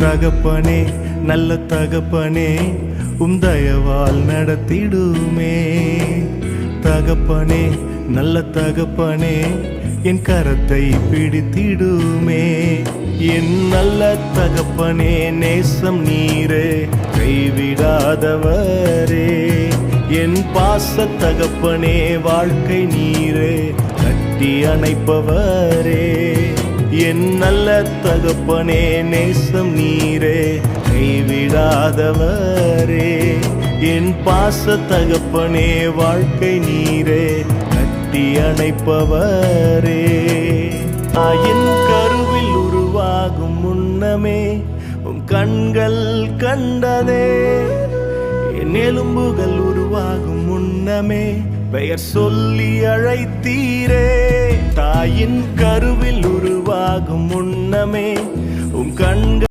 தகப்பனே நல்ல தகப்பனே உம் தயவால் நடத்திடுமே. தகப்பனே நல்ல தகப்பனே என் கரத்தை பிடித்திடுமே. என் நல்ல தகப்பனே நேசம் நீரே கைவிடாதவரே. என் பாச தகப்பனே வாழ்க்கை நீரே கட்டி அணைப்பவரே. தகப்பனே நேசம் நீரே கைவிடாதவரே. என் பாச தகப்பனே வாழ்க்கை நீரே கட்டி அணைப்பவரே. என் கருவில் உருவாகும் முன்னமே உன் கண்கள் கண்டதே. என் எலும்புகள் உருவாகும் முன்னமே பெயர் சொல்லி அழைத்தீரே. தாயின் கரு உருவாகும் முன்னமே உம் கண்கள்